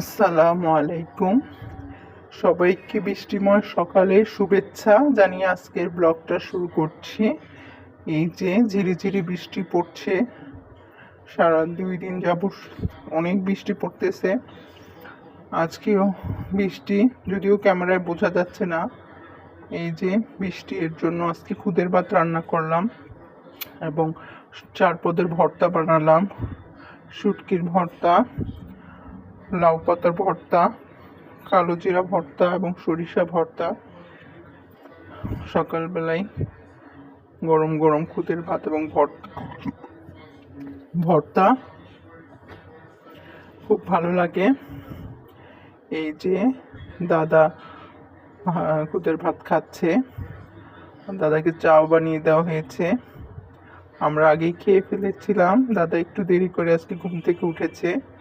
আসসালামু আলাইকুম। সবাইকে বৃষ্টিময় সকালে শুভেচ্ছা জানিয়ে আজকের ব্লগটা শুরু করছি। এই যে ঝিরিঝিরি বৃষ্টি পড়ছে, সারা দুই দিন যাব অনেক বৃষ্টি পড়তেছে। আজকেও বৃষ্টি, যদিও ক্যামেরায় বোঝা যাচ্ছে না। এই যে বৃষ্টি, এর জন্য আজকে খুদের ভাত রান্না করলাম এবং চার পদের ভর্তা বানালাম। শুটকির ভর্তা লাউ পাতার ভর্তা কালো জিরা ভর্তা এবং সরিষা ভর্তা। সকালবেলায় গরম গরম খুদের ভাত এবং ভর্তা ভর্তা। খুব ভালো লাগে। এই যে দাদা খুদের ভাত খাচ্ছে। দাদাকে চাও বানিয়ে দেওয়া হয়েছে। আমরা আগেই খেয়ে ফেলেছিলাম। দাদা একটু দেরি করে আজকে ঘুম থেকে উঠেছে।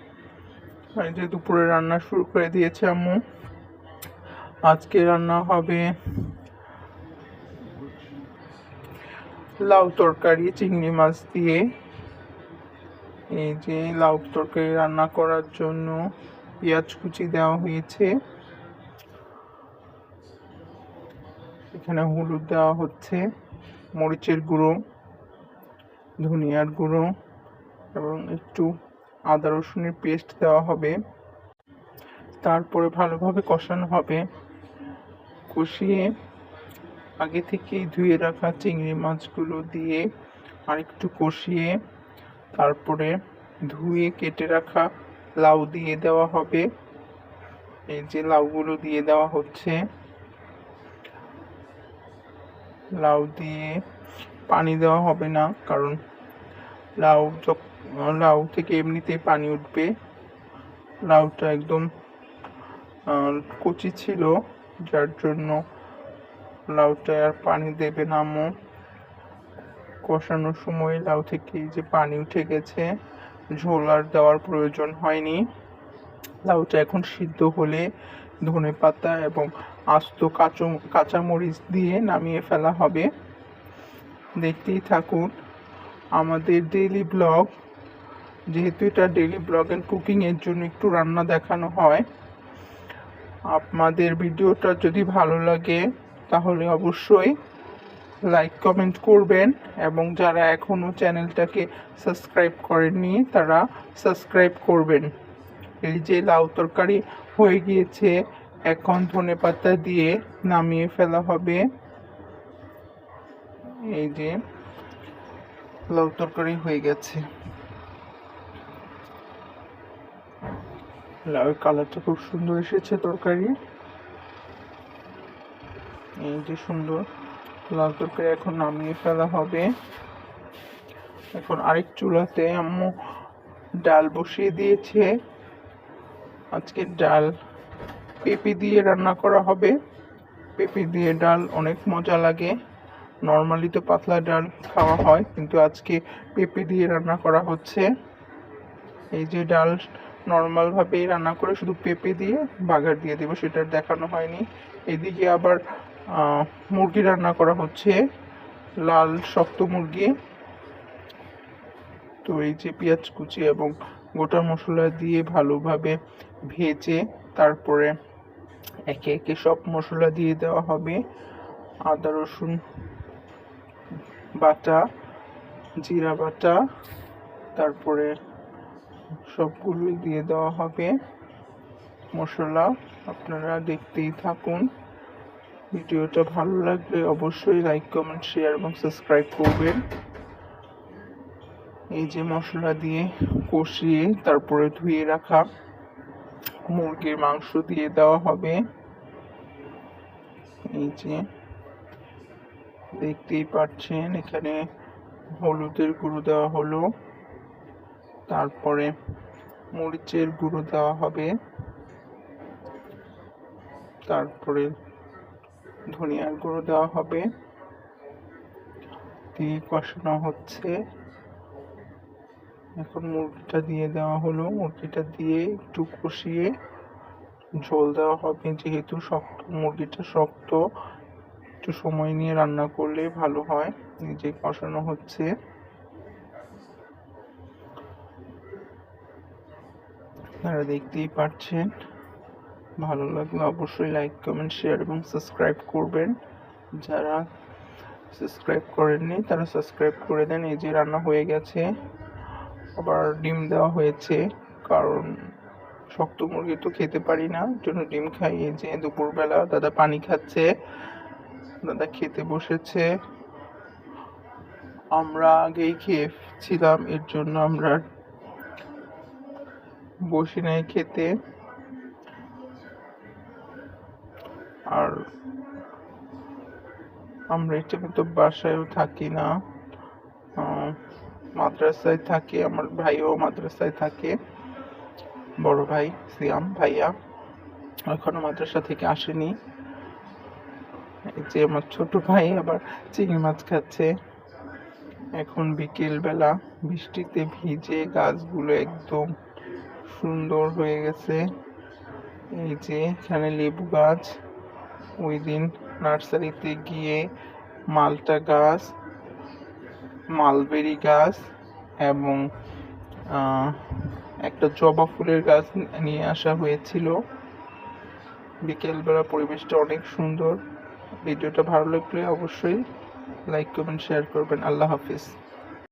এই যে দুপুরে রান্না শুরু করে দিয়েছে আম্মু। আজকে রান্না হবে লাউ তরকারি, চিংড়ি মাছ দিয়ে। এই যে লাউ তরকারি রান্না করার জন্য পেঁয়াজ কুচি দেওয়া হয়েছে। এখানে হলুদ দেওয়া হচ্ছে, মরিচের গুঁড়ো, ধনিয়ার গুঁড়ো এবং একটু আদা, রসুনের পেস্ট দেওয়া হবে। তারপরে ভালোভাবে কষানো হবে। কষিয়ে আগে থেকেই ধুয়ে রাখা চিংড়ি মাছগুলো দিয়ে আরেকটু কষিয়ে তারপরে ধুয়ে কেটে রাখা লাউ দিয়ে দেওয়া হবে। এই যে লাউগুলো দিয়ে দেওয়া হচ্ছে। লাউ দিয়ে পানি দেওয়া হবে না, কারণ লাউ লাউ থেকে এমনিতেই পানি উঠবে। লাউটা একদম কচি ছিল, যার জন্য লাউটা আর পানি দেবে না আম্মু। কষানোর সময় লাউ থেকে যে পানি উঠে গেছে, ঝোল আর দেওয়ার প্রয়োজন হয়নি। লাউটা এখন সিদ্ধ হলে ধনে পাতা এবং আস্ত কাঁচো, কাঁচামরিচ দিয়ে নামিয়ে ফেলা হবে। দেখতেই থাকুন, আমাদের ডেইলি ব্লগ যেহেতু এটা ডেইলি ব্লগ অ্যান্ড কুকিংয়ের জন্য একটু রান্না দেখানো হয়, আপনাদের ভিডিওটা যদি ভালো লাগে, তাহলে অবশ্যই লাইক কমেন্ট করবেন এবং যারা এখনও চ্যানেলটাকে সাবস্ক্রাইব করেননি, তারা সাবস্ক্রাইব করবেন। এই যে লাউ তরকারি হয়ে গিয়েছে, এখন ধনে পাতা দিয়ে নামিয়ে ফেলা হবে। এই যে লাউ তরকারি হয়ে গেছে। লাউয়ের কালারটা খুব সুন্দর এসেছে তরকারি। এই যে সুন্দর লাউ তরকারি এখন নামিয়ে ফেলা হবে। এখন আরেক চুলাতে আম্মু ডাল বসিয়ে দিয়েছে। আজকে ডাল পেঁপে দিয়ে রান্না করা হবে। পেঁপে দিয়ে ডাল অনেক মজা লাগে। নর্মালি তো পাতলা ডাল খাওয়া হয়, কিন্তু আজকে পেঁপে দিয়ে রান্না করা হচ্ছে। এই যে ডাল নর্মালভাবেই রান্না করে শুধু পেঁপে দিয়ে বাগার দিয়ে দেবো, সেটা দেখানো হয়নি। এদিকে আবার মুরগি রান্না করা হচ্ছে, লাল শক্ত মুরগি। তো এই যে পেঁয়াজ কুচি এবং গোটা মশলা দিয়ে ভালোভাবে ভেজে তারপরে একে একে সব মশলা দিয়ে দেওয়া হবে। আদা, রসুন বাটা, জিরা বাটা, তারপরে সবগুলোই দিয়ে দেওয়া হবে। মশলা আপনারা দেখতেই থাকুন। ভিডিওটা ভালো লাগলে অবশ্যই লাইক কমেন্ট শেয়ার এবং সাবস্ক্রাইব করবেন। এই যে মশলা দিয়ে কষিয়ে তারপরে ধুয়ে রাখা মুরগির মাংস দিয়ে দেওয়া হবে। এই যে দেখতেই পাচ্ছেন এখানে হলুদের গুঁড়ো দেওয়া হলো। তারপরে মরিচের গুঁড়ো দেওয়া হবে। তারপরে ধনিয়ার গুঁড়ো দেওয়া হবে। দিয়ে কষানো হচ্ছে। এখন মুরগিটা দিয়ে দেওয়া হলো। মুরগিটা দিয়ে একটু কষিয়ে ঝোল দেওয়া হবে। যেহেতু শক্ত, মুরগিটা শক্ত, একটু সময় নিয়ে রান্না করলে ভালো হয়। নিজে কষানো হচ্ছে। আপনারা দেখতেই পাচ্ছেন। ভালো লাগলে অবশ্যই লাইক কমেন্ট শেয়ার এবং সাবস্ক্রাইব করবেন। যারা সাবস্ক্রাইব করেননি, তারা সাবস্ক্রাইব করে দেন। এই যে রান্না হয়ে গেছে। আবার ডিম দেওয়া হয়েছে। কারণ শক্ত মুরগি তো খেতে পারি না, জন্য ডিম খাই। এই যে দুপুরবেলা দাদা পানি খাচ্ছে, দাদা খেতে বসেছে। আমরা আগেই খেয়েছিলাম, এর জন্য আমরা বসি নাই খেতে। আর আমরা এটা তো বাসায়ও থাকি না। মাদ্রাসায় থাকি, আমার ভাইও মাদ্রাসায় থাকে। বড় ভাই, সিয়াম ভাইয়া, এখনও মাদ্রাসা থেকে আসেনি। যে আমার ছোট ভাই আবার চিংড়ি মাছ খাচ্ছে। এখন বিকেল বেলা বৃষ্টিতে ভিজে গাছগুলো একদম সুন্দর হয়ে গেছে। এই যে এখানে লেবু গাছ। ওই দিন নার্সারিতে গিয়ে মালটা গাছ, মালবেরি গাছ এবং একটা জবা ফুলের গাছ নিয়ে আসা হয়েছিল। বিকেলবেলা পরিবেশটা অনেক সুন্দর। ভিডিওটা ভালো লাগলে অবশ্যই লাইক কমেন্ট শেয়ার করবেন। আল্লাহ হাফিজ।